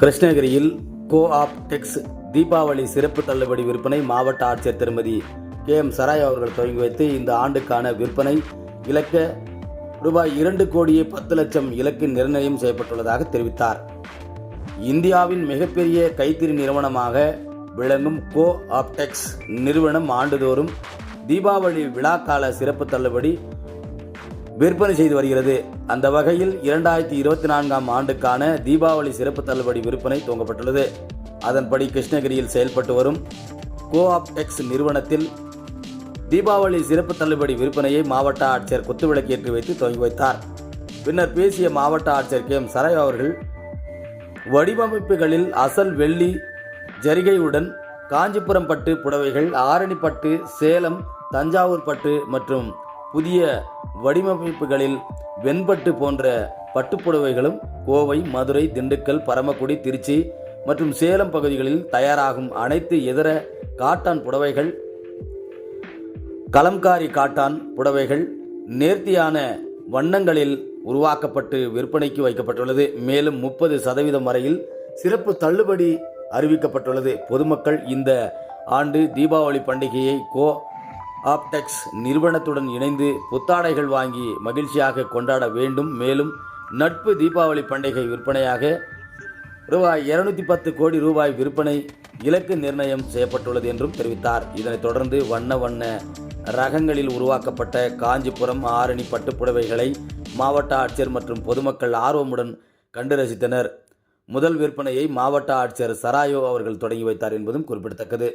கிருஷ்ணகிரியில் கோ ஆப் டெக்ஸ் தீபாவளி சிறப்பு தள்ளுபடி விற்பனை மாவட்ட ஆட்சியர் திருமதி கே எம் சராய் அவர்கள் தொடங்கி வைத்து இந்த ஆண்டுக்கான விற்பனை இலக்க ரூபாய் இரண்டு கோடியே பத்து லட்சம் இலக்கு நிர்ணயம் செய்யப்பட்டுள்ளதாக தெரிவித்தார். இந்தியாவின் மிகப்பெரிய கைத்தறி நிறுவனமாக விளங்கும் கோ ஆப்டெக்ஸ் நிறுவனம் ஆண்டுதோறும் தீபாவளி விழாக்கால சிறப்பு தள்ளுபடி விற்பனை செய்து வருகிறது. அந்த வகையில் இரண்டாயிரத்தி இருபத்தி நான்காம் ஆண்டுக்கான தீபாவளி சிறப்பு தள்ளுபடி விற்பனை துவங்கப்பட்டுள்ளது. அதன்படி கிருஷ்ணகிரியில் செயல்பட்டு வரும் கோஆப்டெக்ஸ் நிறுவனத்தில் தீபாவளி சிறப்பு தள்ளுபடி விற்பனையை மாவட்ட ஆட்சியர் குத்துவிளக்கேற்றி வைத்து துவங்கி வைத்தார். பின்னர் பேசிய மாவட்ட ஆட்சியர் கே எம் சரய் அவர்கள் வடிவமைப்புகளில் அசல் வெள்ளி ஜரிகையுடன் காஞ்சிபுரம் பட்டு புடவைகள் ஆரணி பட்டு சேலம் தஞ்சாவூர் பட்டு மற்றும் புதிய வடிவமைப்புகளில் வெண்பட்டு போன்ற பட்டுப்புடவைகளும் கோவை மதுரை திண்டுக்கல் பரமக்குடி திருச்சி மற்றும் சேலம் பகுதிகளில் தயாராகும் அனைத்து இதர காட்டான் புடவைகள் கலம்காரி காட்டான் புடவைகள் நேர்த்தியான வண்ணங்களில் உருவாக்கப்பட்டு விற்பனைக்கு வைக்கப்பட்டுள்ளது. மேலும் முப்பது சதவீதம் வரையில் சிறப்பு தள்ளுபடி அறிவிக்கப்பட்டுள்ளது. பொதுமக்கள் இந்த ஆண்டு தீபாவளி பண்டிகையை கோ ஆப்டெக்ஸ் நிறுவனத்துடன் இணைந்து புத்தாடைகள் வாங்கி மகிழ்ச்சியாக கொண்டாட வேண்டும். மேலும் நட்பு தீபாவளி பண்டிகை விற்பனையாக ரூபாய் இருநூத்தி பத்து கோடி ரூபாய் விற்பனை இலக்கு நிர்ணயம் செய்யப்பட்டுள்ளது என்றும் தெரிவித்தார். இதனைத் தொடர்ந்து வண்ண வண்ண ரகங்களில் உருவாக்கப்பட்ட காஞ்சிபுரம் ஆரணி பட்டுப்புடவைகளை மாவட்ட ஆட்சியர் மற்றும் பொதுமக்கள் ஆர்வமுடன் கண்டு ரசித்தனர். முதல் விற்பனையை மாவட்ட ஆட்சியர் சராயோ அவர்கள் தொடங்கி வைத்தார் என்பதும் குறிப்பிடத்தக்கது.